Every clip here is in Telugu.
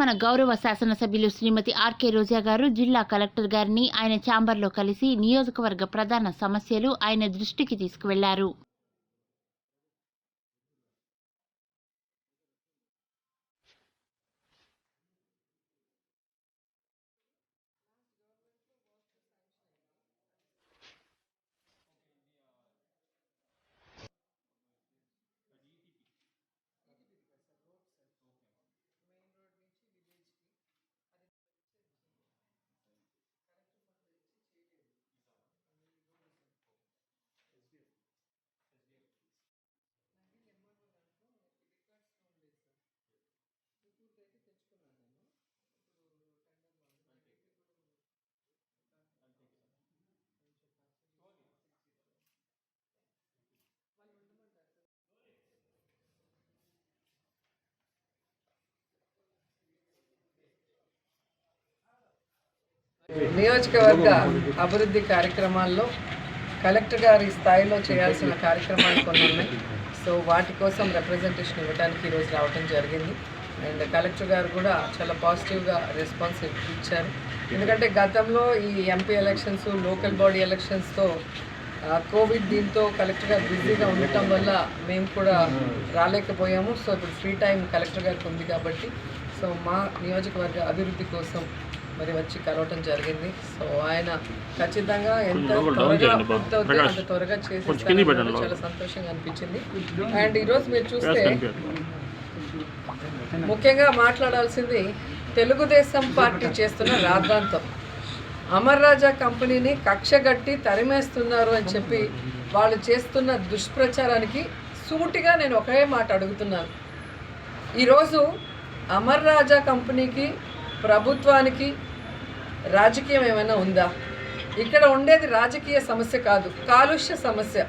మన గౌరవ శాసనసభ్యులు శ్రీమతి ఆర్కే రోజా గారు జిల్లా కలెక్టర్ గారిని ఆయన ఛాంబర్లో కలిసి నియోజకవర్గ ప్రధాన సమస్యలు ఆయన దృష్టికి తీసుకువెళ్ళారు. నియోజకవర్గ అభివృద్ధి కార్యక్రమాల్లో కలెక్టర్ గారి స్థాయిలో చేయాల్సిన కార్యక్రమాలు కొన్ని ఉన్నాయి. సో వాటి కోసం రిప్రజెంటేషన్ ఇవ్వడానికి ఈరోజు రావడం జరిగింది. అండ్ కలెక్టర్ గారు కూడా చాలా పాజిటివ్గా రెస్పాన్స్ ఇచ్చారు. ఎందుకంటే గతంలో ఈ ఎంపీ ఎలక్షన్స్ లోకల్ బాడీ ఎలక్షన్స్తో కోవిడ్ దీంతో కలెక్టర్ గారు బిజీగా ఉండటం వల్ల మేము కూడా రాలేకపోయాము. సో ఇప్పుడు ఫ్రీ టైం కలెక్టర్ గారికి ఉంది కాబట్టి సో మా నియోజకవర్గ అభివృద్ధి కోసం మరి వచ్చి కలవటం జరిగింది. సో ఆయన ఖచ్చితంగా ఎంత త్వరగా పూర్తవుతే అంత త్వరగా చేసి చాలా సంతోషంగా అనిపించింది. అండ్ ఈరోజు మీరు చూస్తే ముఖ్యంగా మాట్లాడాల్సింది తెలుగుదేశం పార్టీ చేస్తున్న రాద్ధాంతం. అమర్ రాజా కంపెనీని కక్షగట్టి తరిమేస్తున్నారు అని చెప్పి వాళ్ళు చేస్తున్న దుష్ప్రచారానికి సూటిగా నేను ఒకే మాట అడుగుతున్నాను. ఈరోజు అమర్ రాజా కంపెనీకి ప్రభుత్వానికి రాజకీయం ఏమైనా ఉందా? ఇక్కడ ఉండేది రాజకీయ సమస్య కాదు కాలుష్య సమస్య.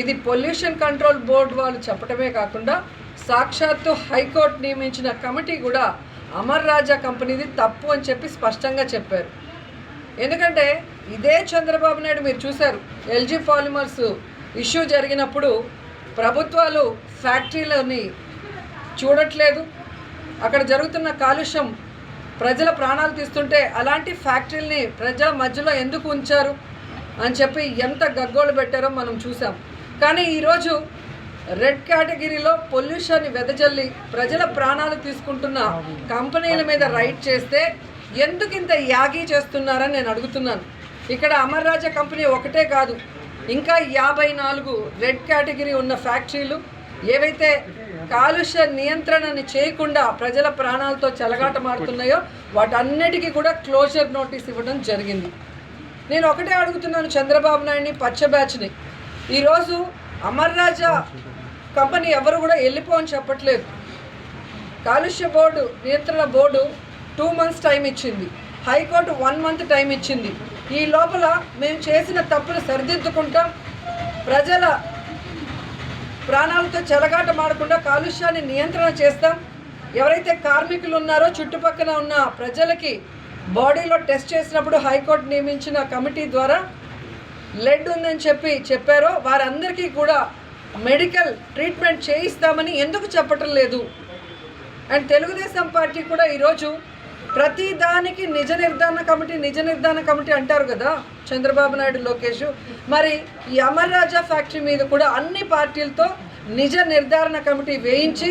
ఇది పొల్యూషన్ కంట్రోల్ బోర్డు వాళ్ళు చెప్పడమే కాకుండా సాక్షాత్తు హైకోర్టు నియమించిన కమిటీ కూడా అమర్ రాజా కంపెనీది తప్పు అని చెప్పి స్పష్టంగా చెప్పారు. ఎందుకంటే ఇదే చంద్రబాబు నాయుడు మీరు చూశారు ఎల్జీ పాలిమర్స్ ఇష్యూ జరిగినప్పుడు ప్రభుత్వాలు ఫ్యాక్టరీలని చూడట్లేదు. అక్కడ జరుగుతున్న కాలుష్యం ప్రజల ప్రాణాలు తీస్తుంటే అలాంటి ఫ్యాక్టరీని ప్రజల మధ్యలో ఎందుకు ఉంచారు అని చెప్పి ఎంత గగ్గోలు పెట్టారో మనం చూసాం కానీ ఈరోజు రెడ్ కేటగిరీలో పొల్యూషన్ వెదజల్లి ప్రజల ప్రాణాలు తీసుకుంటున్న కంపెనీల మీద రైడ్ చేస్తే ఎందుకు ఇంత యాగీ చేస్తున్నారని నేను అడుగుతున్నాను. ఇక్కడ అమర్ రాజా కంపెనీ ఒకటే కాదు ఇంకా యాభై నాలుగు రెడ్ కేటగిరీ ఉన్న ఫ్యాక్టరీలు ఏవైతే కాలుష్య నియంత్రణని చేయకుండా ప్రజల ప్రాణాలతో చెలగాట మారుతున్నాయో వాటన్నిటికీ కూడా క్లోజర్ నోటీస్ ఇవ్వడం జరిగింది. నేను ఒకటే అడుగుతున్నాను చంద్రబాబు నాయుడిని పచ్చ బ్యాచ్ని. ఈరోజు అమర్ రాజా కంపెనీ ఎవరు కూడా వెళ్ళిపో అని చెప్పట్లేదు. కాలుష్య బోర్డు నియంత్రణ బోర్డు టూ మంత్స్ టైం ఇచ్చింది. High court one month time ఇచ్చింది. ఈ లోపల మేము చేసిన తప్పులు సరిదిద్దుకుంటాం. ప్రజల ప్రాణాలతో చెలగాట మాడకుండా కాలుష్యాన్ని నియంత్రణ చేస్తాం. ఎవరైతే కార్మికులు ఉన్నారో చుట్టుపక్కల ఉన్న ప్రజలకి బాడీలో టెస్ట్ చేసినప్పుడు హైకోర్టు నియమించిన కమిటీ ద్వారా లెడ్ ఉందని చెప్పి చెప్పారో వారందరికీ కూడా మెడికల్ ట్రీట్మెంట్ చేయిస్తామని ఎందుకు చెప్పటం లేదు. అండ్ తెలుగుదేశం పార్టీ కూడా ఈరోజు ప్రతి దానికి నిజ నిర్ధారణ కమిటీ నిజ నిర్ధారణ కమిటీ అంటారు కదా చంద్రబాబు నాయుడు లోకేష్. మరి ఈ అమర్ రాజా ఫ్యాక్టరీ మీద కూడా అన్ని పార్టీలతో నిజ నిర్ధారణ కమిటీ వేయించి